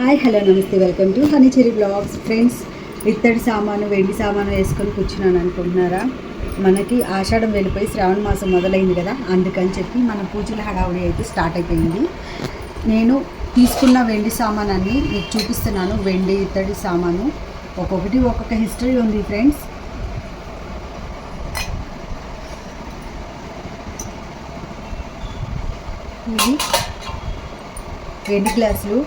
Hi hello namaste welcome to honey cherry vlogs. Friends ఇత్తడి సామాను వెండి సామాను వేసుకొని కూర్చున్నాను అనుకుంటున్నారా? మనకి ఆషాఢం వెళ్ళిపోయి శ్రావణ మాసం మొదలైంది కదా అందుకని చెప్పి మన పూజల హడావుడి అయితే స్టార్ట్ అయిపోయింది. నేను తీసుకున్న వెండి సామానాన్ని మీకు చూపిస్తున్నాను వెండి ఇత్తడి సామాను. ఒక్కొక్కటి ఒక్కొక్క హిస్టరీ ఉంది ఫ్రెండ్స్. ఇది వెండి గ్లాసులు.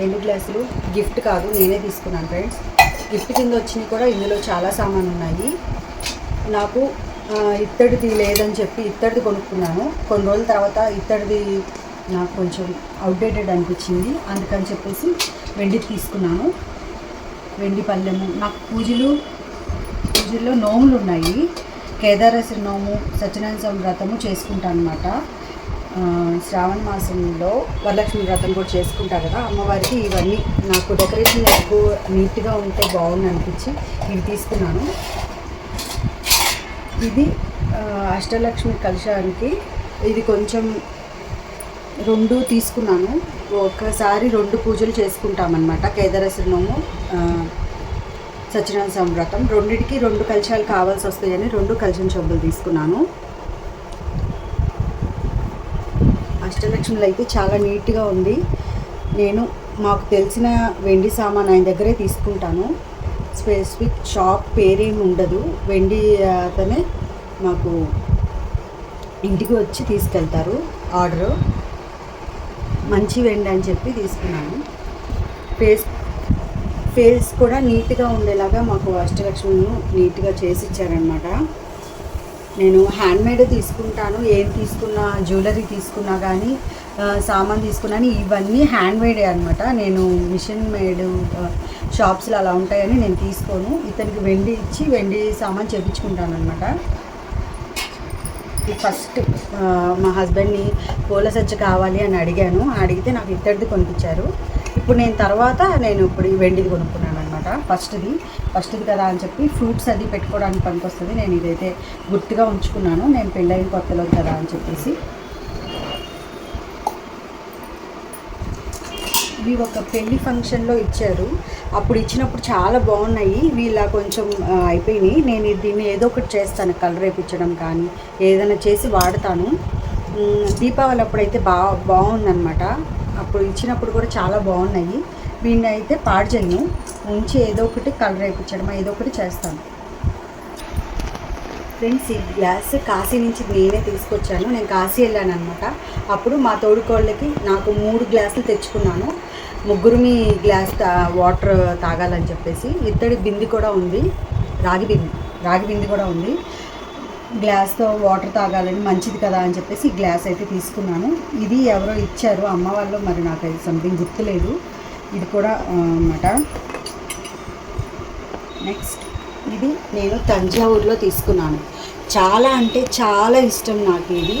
రెండు గ్లాసులు గిఫ్ట్ కాదు నేనే తీసుకున్నాను ఫ్రెండ్స్ గిఫ్ట్ కింద వచ్చినవి కూడా ఇందులో చాలా సామాన్ ఉన్నాయి. నాకు ఇత్తడిది లేదని చెప్పి ఇత్తడిది కొనుక్కున్నాను. కొన్ని రోజుల తర్వాత ఇత్తడిది నాకు కొంచెం అవుట్డేటెడ్ అనిపించింది. అందుకని చెప్పేసి వెండి తీసుకున్నాను. వెండి పళ్ళెము నాకు పూజలు పూజల్లో నోములు ఉన్నాయి. కేదారేశ్వరి నోము సత్యనారాయణ స్వామి వ్రతము చేసుకుంటాను అనమాట శ్రావణ మాసంలో వరలక్ష్మి వ్రతం కూడా చేసుకుంటారు కదా అమ్మవారికి ఇవన్నీ నాకు డెకరేషన్ ఎక్కువ నీట్గా ఉంటే బాగుంది అనిపించి ఇవి తీసుకున్నాను. ఇది అష్టలక్ష్మి కలశానికి ఇది కొంచెం రెండు తీసుకున్నాను. ఒకసారి రెండు పూజలు చేసుకుంటామన్నమాట కేదారేశ్వరి నోము సత్యనారాయణ స్వామి వ్రతం. రెండింటికి రెండు కలశాలు కావాల్సి వస్తాయని రెండు కలశం చెంబులు తీసుకున్నాను. అష్టలక్ష్మిలు అయితే చాలా నీట్గా ఉంది. నేను మాకు తెలిసిన వెండి సామాన్ ఆయన దగ్గరే తీసుకుంటాను. స్పెసిఫిక్ షాప్ పేరేమి ఉండదు. వెండి అతనే మాకు ఇంటికి వచ్చి తీసుకెళ్తారు ఆర్డర్. మంచి వెండి అని చెప్పి తీసుకున్నాను. ఫేస్ ఫేస్ కూడా నీట్గా ఉండేలాగా మాకు అష్టలక్ష్మిను నీట్గా చేసి ఇచ్చారనమాట నేను హ్యాండ్మేడ్ తీసుకుంటాను ఏం తీసుకున్నా జ్యువెలరీ తీసుకున్నా కానీ సామాన్ తీసుకున్నాను. ఇవన్నీ హ్యాండ్మేడే అనమాట నేను మిషన్ మేడ్ షాప్స్లో అలా ఉంటాయని నేను తీసుకోను. ఇతనికి వెండి ఇచ్చి వెండి సామాన్ చేపించుకుంటాను అనమాట ఫస్ట్ మా హస్బెండ్ని పూల సజ్జ కావాలి అని అడిగాను. అడిగితే నాకు ఇద్దరిది కొనిపించారు. ఇప్పుడు నేను తర్వాత నేను ఇప్పుడు ఈ వెండిది కొనుక్కున్నాను అనమాట ఫస్ట్ది ఫస్ట్ది కదా అని చెప్పి ఫ్రూట్స్ అది పెట్టుకోవడానికి పనికొస్తుంది. నేను ఇదైతే గుర్తుగా ఉంచుకున్నాను. నేను పెళ్ళైన కొత్తలో కదా అని చెప్పేసి. ఇవి ఒక పెళ్ళి ఫంక్షన్లో ఇచ్చారు. అప్పుడు ఇచ్చినప్పుడు చాలా బాగున్నాయి. ఇవి ఇలా కొంచెం అయిపోయినాయి. నేను దీన్ని ఏదో ఒకటి చేస్తాను కలర్ వేపించడం కానీ ఏదైనా చేసి వాడతాను. దీపావళి అప్పుడైతే బా బాగుందన్నమాట. అప్పుడు ఇచ్చినప్పుడు కూడా చాలా బాగున్నాయి. వీడిని అయితే పాడు చేయను ఉంచి ఏదో ఒకటి కలర్ వేపించడం ఏదో ఒకటి చేస్తాను. ఫ్రెండ్స్ ఈ గ్లాస్ కాశీ నుంచి నేనే తీసుకొచ్చాను. నేను కాశీ వెళ్ళాను అనమాట అప్పుడు మా తోడుకోళ్ళకి నాకు మూడు గ్లాసులు తెచ్చుకున్నాను. ముగ్గురు మీ గ్లాస్ తా వాటర్ తాగాలని చెప్పేసి. ఇత్తడి బింది కూడా ఉంది. రాగి బింది రాగి బింది కూడా ఉంది. గ్లాస్తో వాటర్ తాగాలని మంచిది కదా అని చెప్పేసి ఈ గ్లాస్ అయితే తీసుకున్నాను. ఇది ఎవరో ఇచ్చారు అమ్మ వాళ్ళు మరి నాకు అది సంథింగ్ గుర్తులేదు. ఇది కూడా అనమాట అన్నమాట. నెక్స్ట్ ఇది నేను తంజావూరులో తీసుకున్నాను. చాలా అంటే చాలా ఇష్టం నాకు ఇది.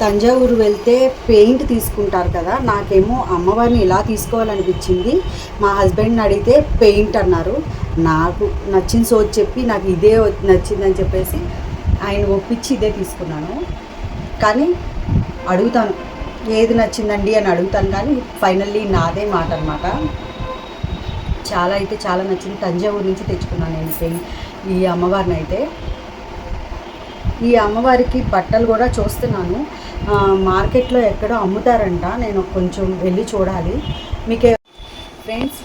తంజావూరు వెళ్తే పెయింట్ తీసుకుంటారు కదా నాకేమో అమ్మవారిని ఇలా తీసుకోవాలనిపించింది. మా హస్బెండ్ని అడిగితే పెయింట్ అన్నారు. నాకు నచ్చిన సోచ్ చెప్పి నాకు ఇదే నచ్చిందని చెప్పేసి ఆయన ఒప్పించి ఇదే తీసుకున్నాను. కానీ అడుగుతాను ఏది నచ్చిందండి అని అడుగుతాను కానీ ఫైనల్లీ నాదే మాట అనమాట చాలా అయితే చాలా నచ్చింది. తంజావూరు నుంచి తెచ్చుకున్నాను నేను ఈ అమ్మవారిని అయితే. ఈ అమ్మవారికి బట్టలు కూడా చూస్తున్నాను. మార్కెట్లో ఎక్కడో అమ్ముతారంట. నేను కొంచెం వెళ్ళి చూడాలి. మీకే ఫ్రెండ్స్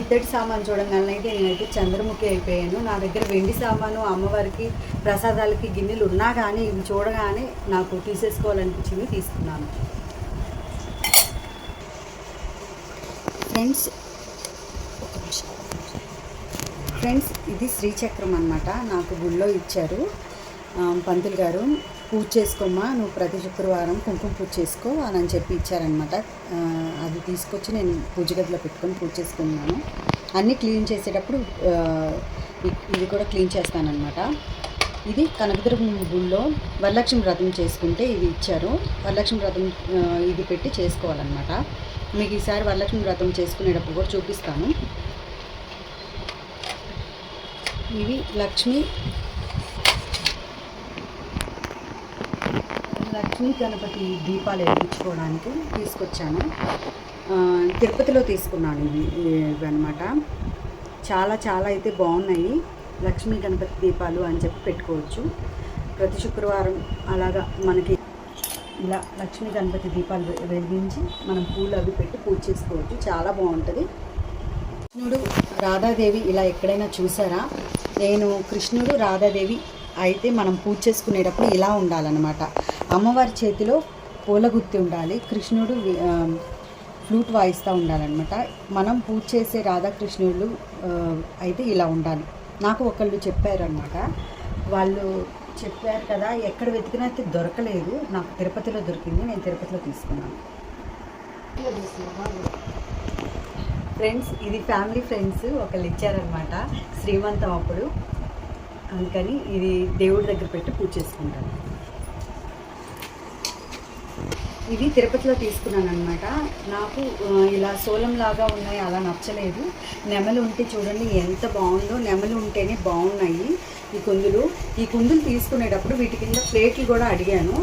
ఇద్దటి సామాన్ చూడగానే అయితే నేనైతే చంద్రముఖి అయిపోయాను. నా దగ్గర వెండి సామాను అమ్మవారికి ప్రసాదాలకి గిన్నెలు ఉన్నా కానీ ఇవి చూడగానే నాకు తీసేసుకోవాలనిపించింది తీసుకున్నాను. ఫ్రెండ్స్ ఫ్రెండ్స్ ఇది శ్రీచక్రం అన్నమాట. నాకు గుళ్ళో ఇచ్చారు. పంతులు గారు పూజ చేసుకోమ్మా నువ్వు ప్రతి శుక్రవారం కుంకుమ పూజ చేసుకో అని అని చెప్పి ఇచ్చారనమాట అది తీసుకొచ్చి నేను పూజ గదిలో పెట్టుకొని పూజ చేసుకున్నాను. అన్నీ క్లీన్ చేసేటప్పుడు ఇది కూడా క్లీన్ చేస్తానమాట ఇది కనకదుర్గం గుళ్ళో వరలక్ష్మి వ్రతం చేసుకుంటే ఇది ఇచ్చారు. వరలక్ష్మి వ్రతం ఇది పెట్టి చేసుకోవాలన్నమాట. మీకు ఈసారి వరలక్ష్మి వ్రతం చేసుకునేటప్పుడు కూడా చూపిస్తాను. ఇవి లక్ష్మి లక్ష్మీ గణపతి దీపాలు వెలిగించుకోవడానికి తీసుకొచ్చాను. తిరుపతిలో తీసుకున్నాను ఇవి ఇవి అనమాట చాలా చాలా అయితే బాగున్నాయి. లక్ష్మీ గణపతి దీపాలు అని చెప్పి పెట్టుకోవచ్చు. ప్రతి శుక్రవారం అలాగా మనకి ఇలా లక్ష్మీ గణపతి దీపాలు వెలిగించి మనం పూలు అవి పెట్టి పూజ చేసుకోవచ్చు. చాలా బాగుంటుంది. కృష్ణుడు రాధాదేవి ఇలా ఎక్కడైనా చూసారా? నేను కృష్ణుడు రాధాదేవి అయితే మనం పూజ చేసుకునేటప్పుడు ఇలా ఉండాలన్నమాట. అమ్మవారి చేతిలో పూలగుత్తి ఉండాలి. కృష్ణుడు ఫ్లూట్ వాయిస్తూ ఉండాలన్నమాట. మనం పూజ చేసే రాధాకృష్ణుడు అయితే ఇలా ఉండాలి. నాకు ఒకళ్ళు చెప్పారనమాట వాళ్ళు చెప్పారు కదా ఎక్కడ వెతికినా అయితే దొరకలేదు. నాకు తిరుపతిలో దొరికింది నేను తిరుపతిలో తీసుకున్నాను. ఫ్రెండ్స్ ఇది ఫ్యామిలీ ఫ్రెండ్స్ ఒకళ్ళు ఇచ్చారనమాట శ్రీమంతం అప్పుడు. అందుకని ఇది దేవుడి దగ్గర పెట్టి పూజ చేసుకుంటాను. ఇది తిరుపతిలో తీసుకున్నాను అనమాట నాకు ఇలా సోలం లాగా ఉన్నాయి అలా నచ్చలేదు. నెమలు ఉంటే చూడండి ఎంత బాగుందో. నెమలు ఉంటేనే బాగున్నాయి ఈ కుందులు. ఈ కుందులు తీసుకునేటప్పుడు వీటి కింద ప్లేట్లు కూడా అడిగాను.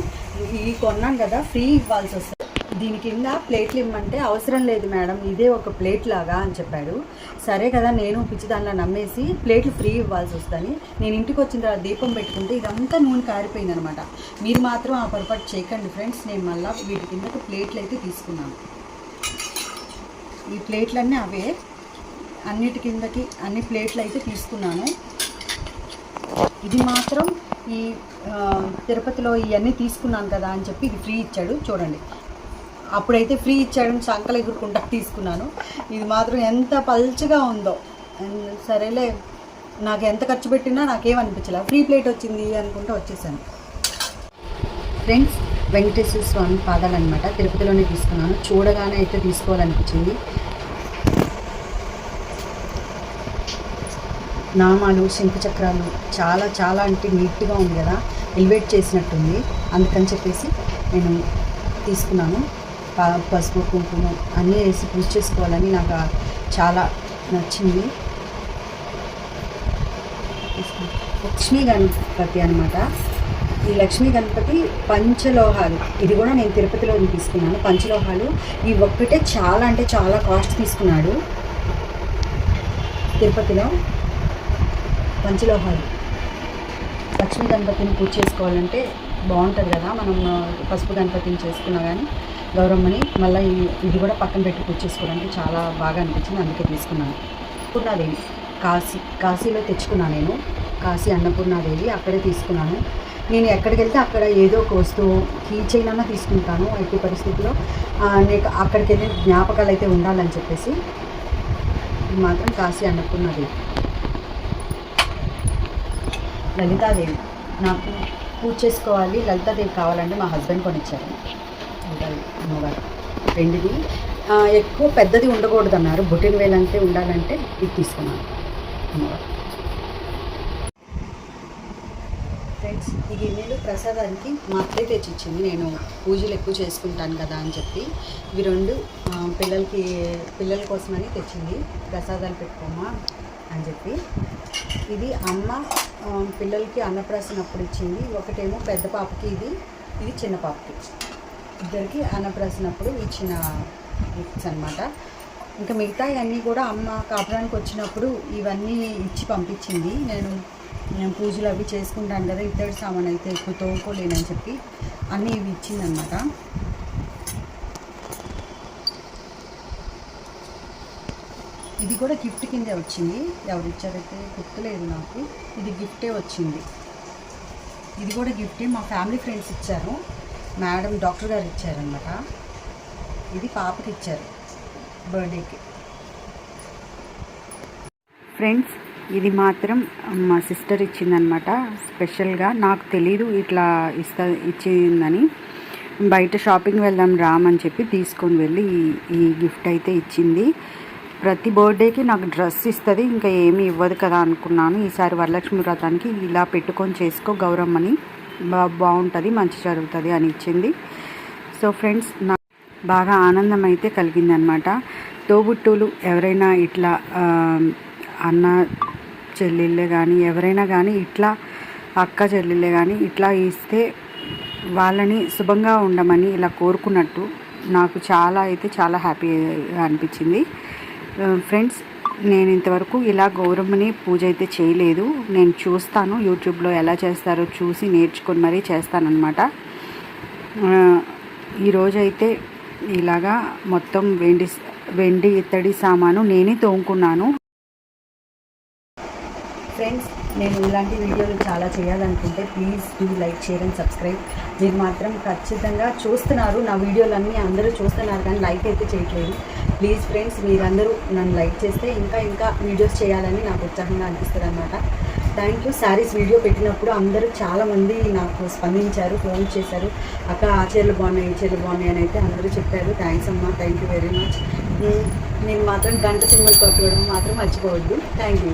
ఇవి కొన్నాను కదా ఫ్రీ ఇవ్వాల్సి వస్తుంది. దీని కింద ప్లేట్లు ఇమ్మంటే అవసరం లేదు మేడం ఇదే ఒక ప్లేట్ లాగా అని చెప్పాడు. సరే కదా నేను పిచ్చి దానిలో నమ్మేసి ప్లేట్లు ఫ్రీ ఇవ్వాల్సి వస్తుందని నేను ఇంటికి వచ్చిన తర్వాత దీపం పెట్టుకుంటే ఇదంతా నూనె కారిపోయింది అనమాట మీరు మాత్రం ఆ పొరపాటు చేయకండి ఫ్రెండ్స్ నేను మళ్ళీ వీటి కిందకి ప్లేట్లు అయితే తీసుకున్నాను. ఈ ప్లేట్లన్నీ అవే అన్నిటి కిందకి అన్ని ప్లేట్లు అయితే తీసుకున్నాను. ఇది మాత్రం ఈ తిరుపతిలో ఇవన్నీ తీసుకున్నాను కదా అని చెప్పి ఇది ఫ్రీ ఇచ్చాడు. చూడండి. అప్పుడైతే ఫ్రీ ఇచ్చాడు సంకలు ఎగురుకుంటా తీసుకున్నాను. ఇది మాత్రం ఎంత పల్చగా ఉందో. సరేలే నాకు ఎంత ఖర్చు పెట్టినా నాకేమనిపించలే ఫ్రీ ప్లేట్ వచ్చింది అనుకుంటూ వచ్చేసాను. ఫ్రెండ్స్ వెంకటేశ్వర స్వామి పాదాలు అనమాట తిరుపతిలోనే తీసుకున్నాను. చూడగానే అయితే తీసుకోవాలనిపించింది. నామాలు శంఖచక్రాలు చాలా చాలా అంటే నీట్గా ఉంది కదా. ఎలివేట్ చేసినట్టుంది. అందుకని చెప్పేసి నేను తీసుకున్నాను. పసుపు కుంకుమ అన్నీ వేసి పూజ చేసుకోవాలని నాకు చాలా నచ్చింది. లక్ష్మీ గణపతి అనమాట ఈ లక్ష్మీ గణపతి పంచలోహాలు. ఇది కూడా నేను తిరుపతిలో తీసుకున్నాను. పంచలోహాలు ఈ ఒక్కటే చాలా అంటే చాలా కాస్ట్ తీసుకున్నాడు. తిరుపతిలో పంచలోహాలు. లక్ష్మీ గణపతిని పూజ చేసుకోవాలంటే బాగుంటుంది కదా. మనం పసుపు గణపతిని చేసుకున్నా కానీ గౌరమ్మని మళ్ళీ ఇది కూడా పక్కన పెట్టి కూర్చేసుకోవడానికి చాలా బాగా అనిపించింది అందుకే తీసుకున్నాను. అన్నపూర్ణాదేవి కాశీ కాశీలో తెచ్చుకున్నాను నేను. కాశీ అన్నపూర్ణాదేవి అక్కడే తీసుకున్నాను. నేను ఎక్కడికి వెళ్తే అక్కడ ఏదో ఒక వస్తువు కీ చైన్ తీసుకుంటాను ఎట్టి పరిస్థితుల్లో. నీకు అక్కడికి వెళ్ళి జ్ఞాపకాలు అయితే ఉండాలని చెప్పేసి మాత్రం కాశీ అన్నపూర్ణాదేవి. లలితాదేవి నాకు పూజ చేసుకోవాలి లలితాదేవి కావాలంటే మా హస్బెండ్ కొనిచ్చారు. లలితాదేవి అమ్మవారు రెండుది ఎక్కువ పెద్దది ఉండకూడదు అన్నారు బుట్టిన వేలంతే ఉండాలంటే ఇది తీసుకున్నాను అమ్మవారు ఫ్రెండ్స్ ఈ గిన్నెలు ప్రసాదానికి మా అత్తయ్య తెచ్చిచ్చింది. నేను పూజలు ఎక్కువ చేసుకుంటాను కదా అని చెప్పి. ఇవి రెండు పిల్లలకి పిల్లల కోసమని తెచ్చింది. ప్రసాదాలు పెట్టుకోమా అని చెప్పి. ఇది అమ్మ పిల్లలకి అన్నప్రాసన అప్పుడు ఇచ్చింది. ఒకటేమో పెద్ద పాపకి ఇది ఇది చిన్న పాపకి. ఇద్దరికి అన్నప్రాసన అప్పుడు ఇచ్చిన గిఫ్ట్స్ అనమాట ఇంకా మిగతా అన్నీ కూడా అమ్మ కాపురానికి వచ్చినప్పుడు ఇవన్నీ ఇచ్చి పంపించింది. నేను నేను పూజలు అవి చేసుకుంటాను కదా ఇద్దరు సామాన్ అయితే ఎక్కువ తోముకోలేనని చెప్పి అన్నీ ఇవి ఇచ్చిందనమాట ఇది కూడా గిఫ్ట్ కిందే వచ్చింది. ఎవరు ఇచ్చారైతే గుర్తులేదు నాకు. ఇది గిఫ్టే వచ్చింది. ఇది కూడా గిఫ్టే మా ఫ్యామిలీ ఫ్రెండ్స్ ఇచ్చారు. మేడం డాక్టర్ గారు ఇచ్చారనమాట ఇది పాపకి ఇచ్చారు. బర్త్డేకి. ఫ్రెండ్స్ ఇది మాత్రం మా సిస్టర్ ఇచ్చిందనమాట స్పెషల్గా నాకు తెలీదు ఇట్లా ఇస్తా ఇచ్చిందని. బయట షాపింగ్ వెళ్దాం రామని చెప్పి తీసుకొని వెళ్ళి ఈ- గిఫ్ట్ అయితే ఇచ్చింది. ప్రతి బర్త్డేకి నాకు డ్రెస్ ఇస్తుంది ఇంకా ఏమీ ఇవ్వదు కదా అనుకున్నాను. ఈసారి వరలక్ష్మి వ్రతానికి ఇలా పెట్టుకొని చేసుకో గౌరమ్మని. బాగుంటుంది మంచి జరుగుతుంది అని ఇచ్చింది. సో ఫ్రెండ్స్ నా బాగా ఆనందం అయితే కలిగిందనమాట తోబుట్టులు ఎవరైనా ఇట్లా అన్న చెల్లెళ్ళే కానీ ఎవరైనా కానీ ఇట్లా అక్క చెల్లెళ్ళే కానీ ఇట్లా ఇస్తే వాళ్ళని శుభంగా ఉండమని ఇలా కోరుకున్నట్టు నాకు చాలా అయితే చాలా హ్యాపీగా అనిపించింది. ఫ్రెండ్స్ నేను ఇంతవరకు ఇలా గౌరమ్మని పూజ అయితే చేయలేదు. నేను చూస్తాను యూట్యూబ్లో ఎలా చేస్తారో చూసి నేర్చుకొని మరీ చేస్తానన్నమాట. ఈరోజైతే ఇలాగా మొత్తం వెండి వెండి ఇత్తడి సామాను నేనే తోముకున్నాను. ఫ్రెండ్స్ నేను ఇలాంటి వీడియోలు చాలా చేయాలనుకుంటే please do like share and subscribe. మీరు మాత్రం ఖచ్చితంగా చూస్తున్నారు నా వీడియోలన్నీ. అందరూ చూస్తున్నారు కానీ లైక్ అయితే చేయట్లేదు. ప్లీజ్ ఫ్రెండ్స్ మీరందరూ నన్ను లైక్ చేస్తే ఇంకా ఇంకా వీడియోస్ చేయాలని నాకు ఉత్సాహంగా అనిపిస్తుంది అనమాట థ్యాంక్ యూ శారీస్ వీడియో పెట్టినప్పుడు అందరూ చాలామంది నాకు స్పందించారు ఫోన్ చేశారు. అక్క ఆ చీరలు బాగున్నాయి ఈ చీరలు బాగున్నాయి అని అయితే అందరూ చెప్పారు. థ్యాంక్స్ అమ్మా థ్యాంక్ యూ వెరీ మచ్ నేను మాత్రం గంట సింబల్ కొట్టుకోవడం మాత్రం మర్చిపోవద్దు. Thank you